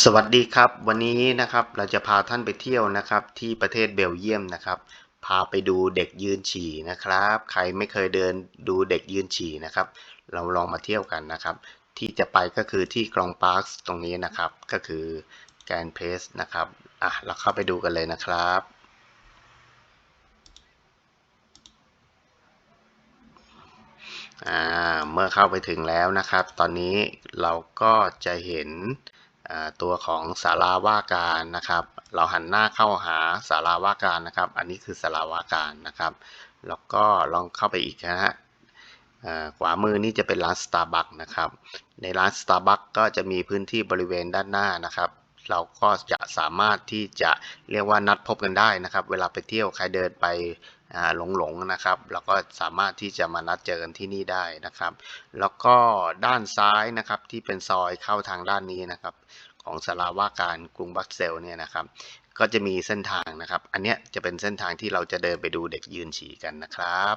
สวัสดีครับ วันนี้นะครับเราจะพาท่านไปเที่ยวนะครับที่ประเทศเบลเยียมนะครับ พาไปดูเด็กยืนฉี่นะครับ ใครไม่เคยเดินดูเด็กยืนฉี่นะครับ เราลองมาเที่ยวกันนะครับ ที่จะไปก็คือที่กรองพาร์คตรงนี้นะครับ ก็คือแกรนเพสนะครับอะเราเข้าไปดูกันเลยนะครับอ่าเมื่อเข้าไปถึงแล้วนะครับ ตอนนี้เราก็จะเห็น ตัวของศาลาว่าการนะครับ เราหันหน้าเข้าหาศาลาว่าการนะครับ อันนี้คือศาลาว่าการนะครับ แล้วก็ลองเข้าไปอีกนะฮะขวามือนี่จะเป็นร้าน Starbucks นะครับ ในร้าน Starbucks ก็จะมีพื้นที่บริเวณด้านหน้านะครับ เราก็จะสามารถที่จะเรียกว่านัดพบกันได้นะครับ เวลาไปเที่ยวใครเดินไปหลงหลงๆนะครับเราก็สามารถที่จะมานัดเจอกันที่นี่ได้นะครับ แล้วก็ด้านซ้ายนะครับที่เป็นซอยเข้าทางด้านนี้นะครับ ของสาราว่าการกรุงบรัสเซลเนี่ยนะครับ ก็จะมีเส้นทางนะครับ อันเนี้ยจะเป็นเส้นทางที่เราจะเดินไปดูเด็กยืนฉี่กันนะครับ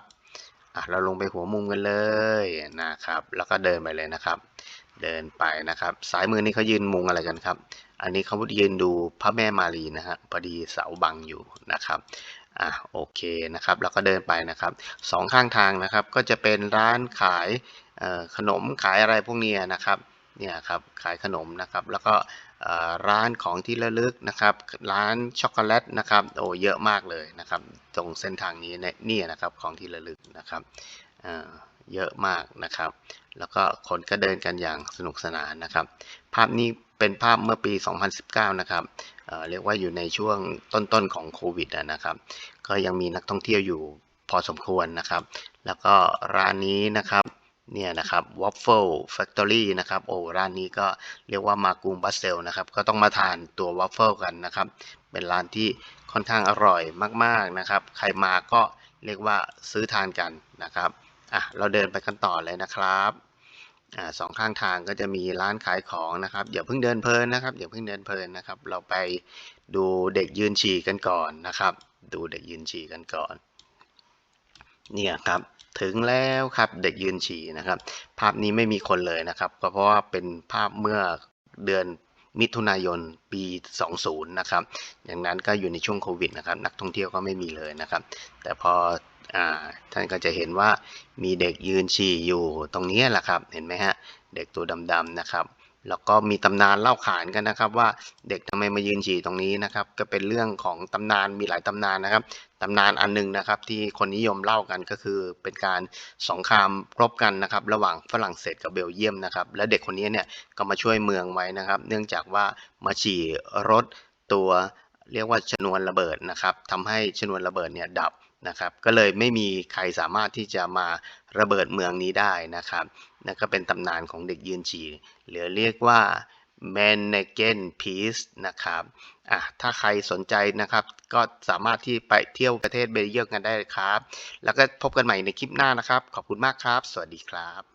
อะเราลงไปหัวมุมกันเลยนะครับ แล้วก็เดินไปเลยนะครับ เดินไปนะครับซ้ายมือนี่เขายืนมุงอะไรกันครับอันนี้เขายืนดูพระแม่มารีนะฮะพอดีเสาบังอยู่นะครับอะโอเคนะครับแล้วก็เดินไปนะครับสองข้างทางนะครับก็จะเป็นร้านขายขนมขายอะไรพวกเนี้ยนะครับเนี่ยครับขายขนมนะครับแล้วก็ร้านของที่ระลึกนะครับ ร้านช็อกโกแลตนะครับโอ้เยอะมากเลยนะครับ ตรงเส้นทางนี้เนี่ยนี่นะครับของที่ระลึกนะครับเยอะมากนะครับ แล้วก็คนก็เดินกันอย่างสนุกสนานนะครับ ภาพนี้ เป็นภาพเมื่อปี 2019 นะครับเเรียกว่าอยู่ในช่วงต้นๆของโควิดนะครับ ก็ยังมีนักท่องเที่ยวอยู่พอสมควรนะครับ แล้วก็ร้านนี้นะครับเนี่ยนะครับ Waffle Factory นะครับโอ้ร้านนี้ก็เรียกว่ามากรุงบัสเซลนะครับ ก็ต้องมาทานตัว Waffle กันนะครับ เป็นร้านที่ค่อนข้างอร่อยมากๆนะครับ ใครมาก็เรียกว่าซื้อทานกันนะครับอะเราเดินไปกันต่อเลยนะครับ อ่าสองข้างทางก็จะมีร้านขายของนะครับอย่าเพิ่งเดินเพลินนะครับอย่าเพิ่งเดินเพลินนะครับ เราไปดูเด็กยืนฉี่กันก่อนนะครับ ดูเด็กยืนฉี่กันก่อน เนี่ยครับถึงแล้วครับเด็กยืนฉี่นะครับ ภาพนี้ไม่มีคนเลยนะครับ ก็เพราะว่าเป็นภาพเมื่อเดือนมิถุนายนปี 20 นะครับ อย่างนั้นก็อยู่ในช่วงโควิดนะครับ นักท่องเที่ยวก็ไม่มีเลยนะครับ แต่พอ อ่าท่านก็จะเห็นว่ามีเด็กยืนฉี่อยู่ตรงนี้แหละครับ เห็นไหมฮะ เด็กตัวดำๆนะครับแล้วก็มีตำนานเล่าขานกันนะครับ ว่าเด็กทำไมมายืนฉี่ตรงนี้นะครับ ก็เป็นเรื่องของตำนานมีหลายตำนานนะครับตำนานอันหนึงนะครับ ที่คนนิยมเล่ากันก็คือเป็นการสงครามรบกันนะครับ ระหว่างฝรั่งเศสกับเบลเยียมนะครับ และเด็กคนนี้เนี่ยก็มาช่วยเมืองไว้นะครับ เนื่องจากว่ามาฉี่รถตัวเรียกว่าชนวนระเบิดนะครับทำให้ชนวนระเบิดเนี่ยดับ นะครับก็เลยไม่มีใครสามารถที่จะมาระเบิดเมืองนี้ได้นะครับนั่นก็เป็นตำนานของเด็กยืนฉี่หรือเรียกว่า m a n n e g e n Peace นะครับอะถ้าใครสนใจนะครับ ก็สามารถที่ไปเที่ยวประเทศเบลเยียมกันได้ครับ แล้วก็พบกันใหม่ในคลิปหน้านะครับ ขอบคุณมากครับ สวัสดีครับ